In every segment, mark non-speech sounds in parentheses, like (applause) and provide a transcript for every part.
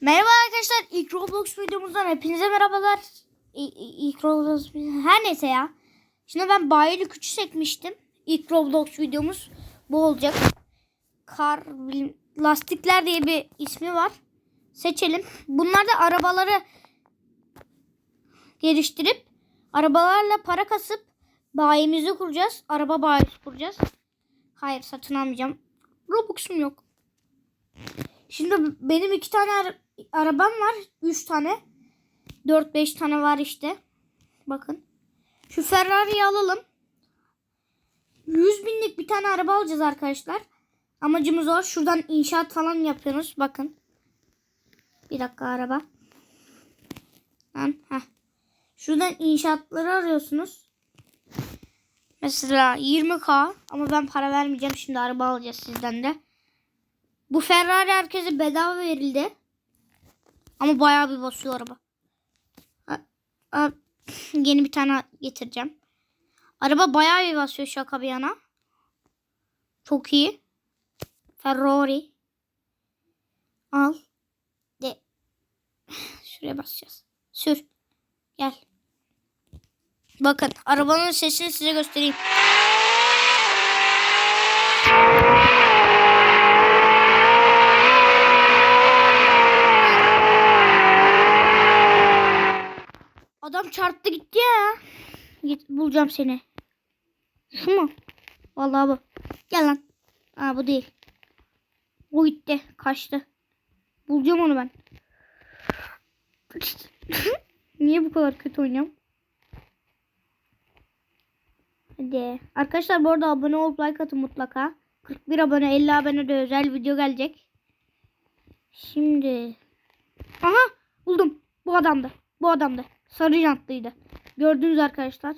Merhaba arkadaşlar. İlk Roblox videomuzdan hepinize merhabalar. İlk Roblox her neyse ya. Şimdi ben bayili küçük çekmiştim. İlk Roblox videomuz bu olacak. Kar lastikler diye bir ismi var. Seçelim. Bunlar da arabaları geliştirip arabalarla para kasıp bayimizi kuracağız. Araba bayisi kuracağız. Hayır satın almayacağım. Robux'um yok. Şimdi benim iki tane arabam var. Üç tane. Dört beş tane var işte. Bakın. Şu Ferrari'yi alalım. 100 binlik bir tane araba alacağız arkadaşlar. Amacımız o. Şuradan inşaat falan yapıyoruz. Bakın. Bir dakika araba. Lan, heh. Şuradan inşaatları arıyorsunuz. Mesela 20k ama ben para vermeyeceğim. Şimdi araba alacağız sizden de. Bu Ferrari herkese bedava verildi. Ama bayağı bir basıyor araba. Ha, (laughs) Yeni bir tane getireceğim. Araba bayağı bir basıyor şaka bir yana. Çok iyi. Ferrari. Al. De. (sighs) Şuraya basacağız. Sür. Gel. Bakın arabanın sesini size göstereyim. Çarptı gitti ya. Git bulacağım seni. Şu mu? Vallahi bu. Gel lan. Aa bu değil. O gitti. Kaçtı. Bulacağım onu ben. (laughs) Niye bu kadar kötü oynuyorum? Hadi. Arkadaşlar bu arada abone olup like atın mutlaka. 41 abone 50 abone de özel video gelecek. Şimdi. Aha buldum. Bu adamdı. Bu adamdı. Sarı jantlıydı. Gördünüz arkadaşlar.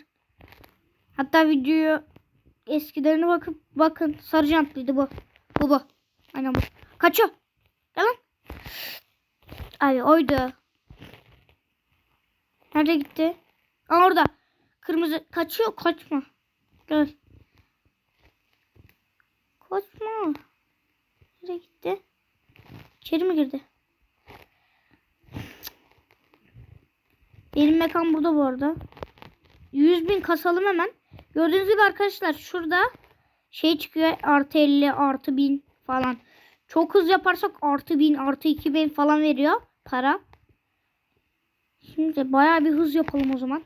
Hatta videoyu eskilerine bakıp bakın sarı jantlıydı bu. Bu bu. Aynen bu. Kaçıyor. Gel lan. Ay oydu. Nerede gitti? Aa orada. Kırmızı. Kaçıyor. Kaçma. Gel. Kaçma. Nereye gitti? İçeri mi girdi? Benim mekan burada bu arada. 100 bin kasalım hemen. Gördüğünüz gibi arkadaşlar şurada şey çıkıyor artı 50 artı 1000 falan. Çok hız yaparsak artı 1000 artı 2000 falan veriyor para. Şimdi bayağı bir hız yapalım o zaman.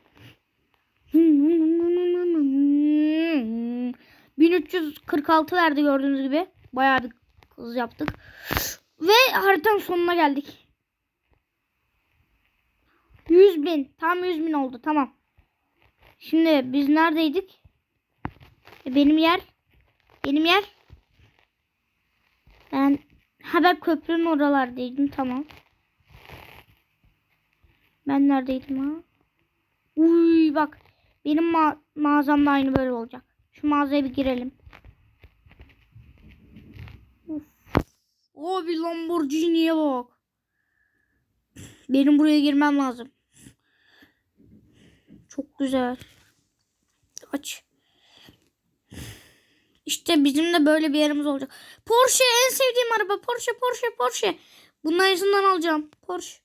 1346 verdi gördüğünüz gibi. Bayağı bir hız yaptık. Ve haritanın sonuna geldik. 100 bin. Tam 100 bin oldu. Tamam. Şimdi biz neredeydik? E, benim yer. Benim yer. Ben ha ben köprünün oralardaydım. Tamam. Ben neredeydim ha? Uy bak. Benim ma mağazam da aynı böyle olacak. Şu mağazaya bir girelim. Uf. O bir Lamborghini'ye bak. Benim buraya girmem lazım. Çok güzel. Aç. İşte bizim de böyle bir yerimiz olacak. Porsche en sevdiğim araba. Porsche, Porsche, Porsche. Bunun aynısından alacağım. Porsche.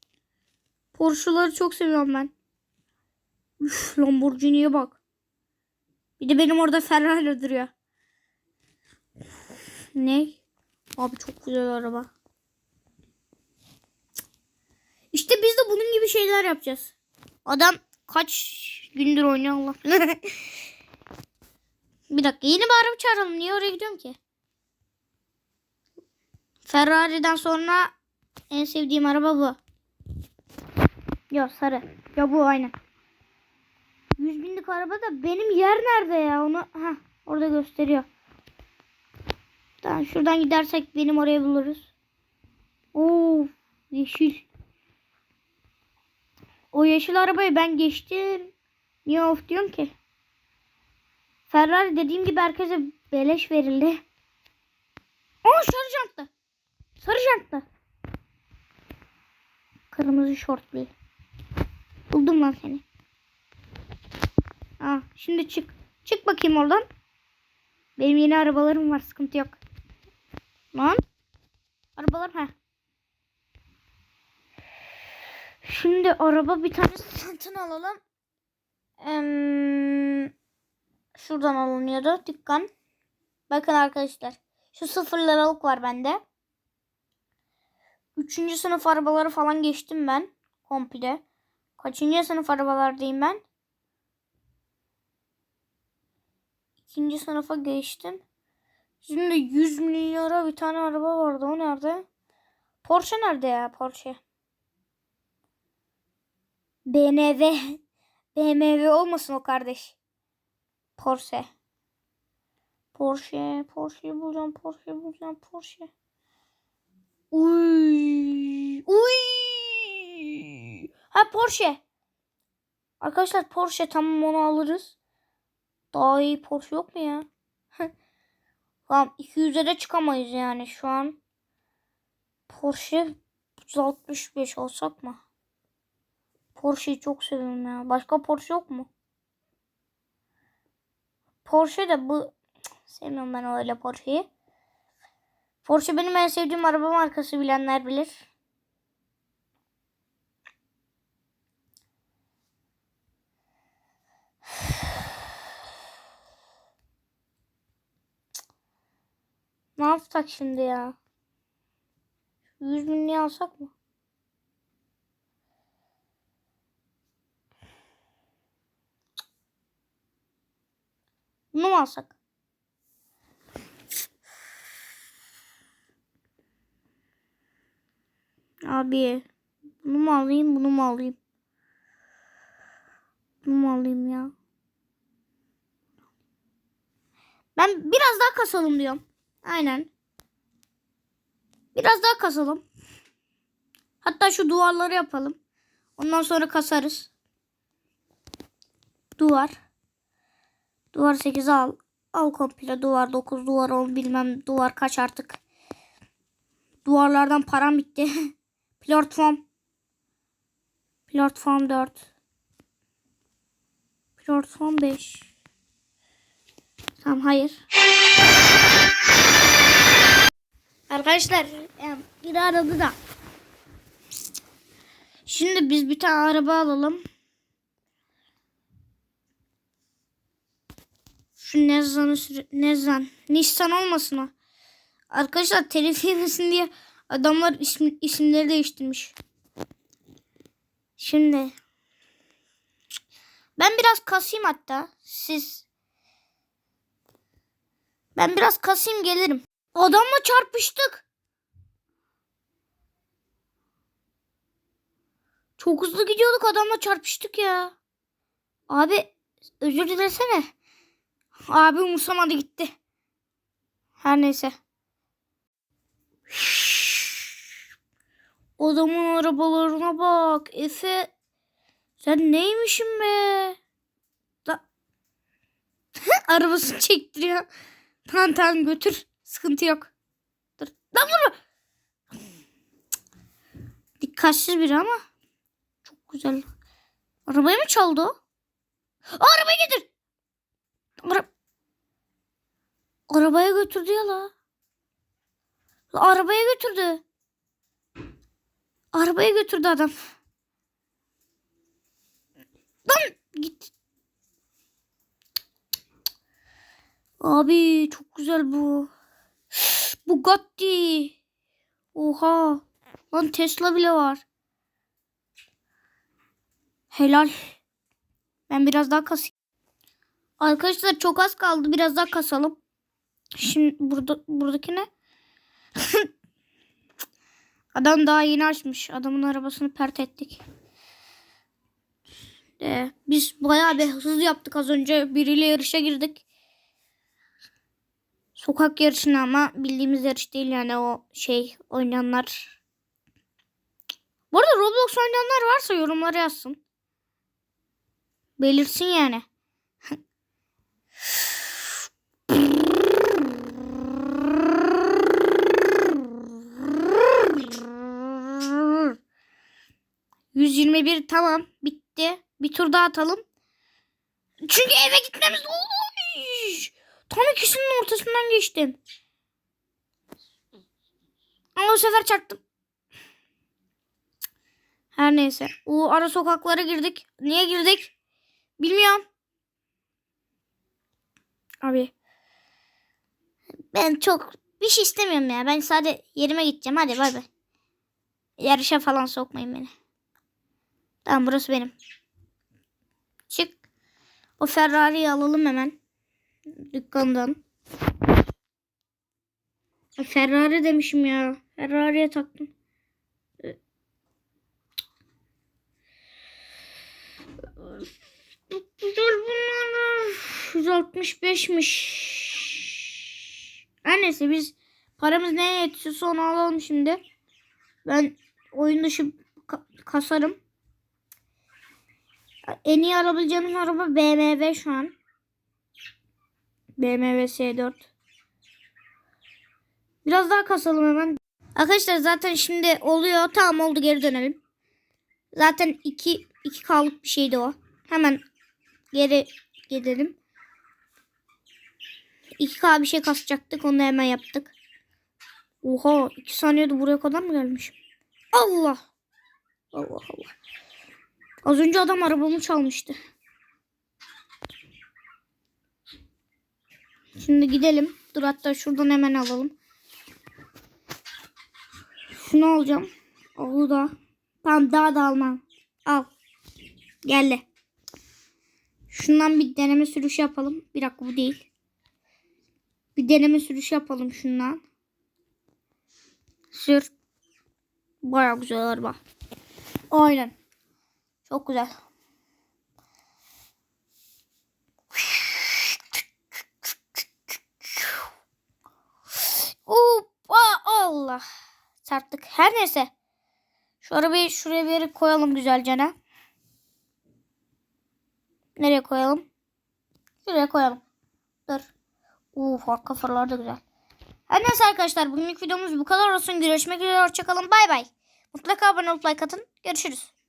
Porsche'ları çok seviyorum ben. Üf, Lamborghini'ye bak. Bir de benim orada Ferrari duruyor. Ne? Abi çok güzel araba. İşte biz de bunun gibi şeyler yapacağız. Adam kaç gündür oynuyor Allah. (laughs) bir dakika yeni araba çağıralım. Niye oraya gidiyorum ki? Ferrari'den sonra en sevdiğim araba bu. Yok sarı. Ya bu aynen. 100 binlik araba da benim yer nerede ya? Onu ha orada gösteriyor. Tamam şuradan gidersek benim oraya buluruz. Oo yeşil. O yeşil arabayı ben geçtim. Niye of diyorum ki? Ferrari dediğim gibi herkese beleş verildi. Aa sarı jantlı. Sarı jantlı. Kırmızı şortlu. Buldum lan seni. Aa, şimdi çık. Çık bakayım oradan. Benim yeni arabalarım var. Sıkıntı yok. Lan. Arabalar ha. Şimdi araba bir tane satın alalım. Em, şuradan alınıyordu dükkan. Bakın arkadaşlar. Şu sıfır liralık var bende. Üçüncü sınıf arabaları falan geçtim ben. Komple. Kaçıncı sınıf arabalardayım ben? İkinci sınıfa geçtim. Şimdi 100 milyara bir tane araba vardı. O nerede? Porsche nerede ya? Porsche. BMW. BMW olmasın o kardeş. Porsche. Porsche. Porsche bulacağım. Porsche bulacağım. Porsche. Uy. Uy. Ha Porsche. Arkadaşlar Porsche tamam onu alırız. Daha iyi Porsche yok mu ya? (laughs) Tamam 200'e de çıkamayız yani şu an. Porsche 165 alsak mı? Porsche'yi çok seviyorum ya. Başka Porsche yok mu? Porsche de bu Cık, sevmiyorum ben öyle Porsche'yi. Porsche benim en sevdiğim araba markası bilenler bilir. (sighs) Ne yapsak şimdi ya? 100 bin alsak mı? Bunu mu alsak? Abi bunu mu alayım bunu mu alayım? Bunu mu alayım ya? Ben biraz daha kasalım diyorum. Aynen. Biraz daha kasalım. Hatta şu duvarları yapalım. Ondan sonra kasarız. Duvar. Duvar 8 al. Al komple duvar 9 duvar 10 bilmem duvar kaç artık. Duvarlardan param bitti. (laughs) Platform. Platform 4. Platform 5. Tamam hayır. Arkadaşlar e, biri aradı da. Şimdi biz bir tane araba alalım. Şu Nezzan'ı süre... Nezzan. Nissan olmasın o. Arkadaşlar telif yemesin diye adamlar isim, isimleri değiştirmiş. Şimdi ben biraz kasayım hatta. Siz ben biraz kasayım gelirim. Adamla çarpıştık. Çok hızlı gidiyorduk adamla çarpıştık ya. Abi özür dilesene. Abi umursamadı gitti. Her neyse. Adamın arabalarına bak. Efe. Sen neymişsin be? Da (laughs) Arabasını çektiriyor. Tamam tamam götür. Sıkıntı yok. Dur. Lan vurma. Dikkatsiz biri ama. Çok güzel. Arabayı mı çaldı o? Arabayı getir. Ara... Arabaya götürdü ya la. La, Arabaya götürdü. Arabaya götürdü adam. Lan git. Abi çok güzel bu. Bugatti. Oha. Lan Tesla bile var. Helal. Ben biraz daha kasayım. Arkadaşlar çok az kaldı. Biraz daha kasalım. Şimdi burada buradaki ne? (laughs) Adam daha yeni açmış. Adamın arabasını pert ettik. Ee, biz bayağı bir hızlı yaptık az önce. Biriyle yarışa girdik. Sokak yarışına ama bildiğimiz yarış değil yani o şey oynayanlar. Bu arada Roblox oynayanlar varsa yorumlara yazsın. Belirsin yani. ...121 tamam bitti. Bir tur daha atalım. Çünkü eve gitmemiz... Oy! Tam ikisinin ortasından geçtim. Ama o sefer çarptım. Her neyse. O ara sokaklara girdik. Niye girdik? Bilmiyorum. Abi. Ben çok bir şey istemiyorum ya. Ben sadece yerime gideceğim. Hadi bay bay. Yarışa falan sokmayın beni. Tamam burası benim. Çık. O Ferrari'yi alalım hemen. Dükkandan. Ferrari demişim ya. Ferrari'ye taktım. Güzel bunlar. 165'miş. Her neyse biz paramız neye yetiyorsa onu alalım şimdi. Ben oyun dışı ka- kasarım. En iyi alabileceğimiz araba BMW şu an. BMW S4. Biraz daha kasalım hemen. Arkadaşlar zaten şimdi oluyor. Tamam oldu geri dönelim. Zaten 2 2 kalıp bir şeydi o. Hemen geri gidelim. 2K bir şey kasacaktık. Onu hemen yaptık. Oha 2 saniyede buraya kadar mı gelmişim? Allah. Allah Allah. Az önce adam arabamı çalmıştı. Şimdi gidelim. Dur hatta şuradan hemen alalım. Şunu alacağım. O da. Tamam daha da almam. Al. Geldi. Şundan bir deneme sürüş yapalım. Bir dakika bu değil. Bir deneme sürüş yapalım şundan. Sür. Baya güzel araba. Aynen. Çok güzel. Hoppa Allah. Çarptık. Her neyse. Şu arabayı şuraya bir yere koyalım güzelce. Nereye koyalım? Şuraya koyalım. Dur. Uf arka farlar da güzel. Her neyse arkadaşlar bugünlük videomuz bu kadar olsun. Görüşmek üzere. Hoşçakalın. Bay bay. Mutlaka abone olup like atın. Görüşürüz.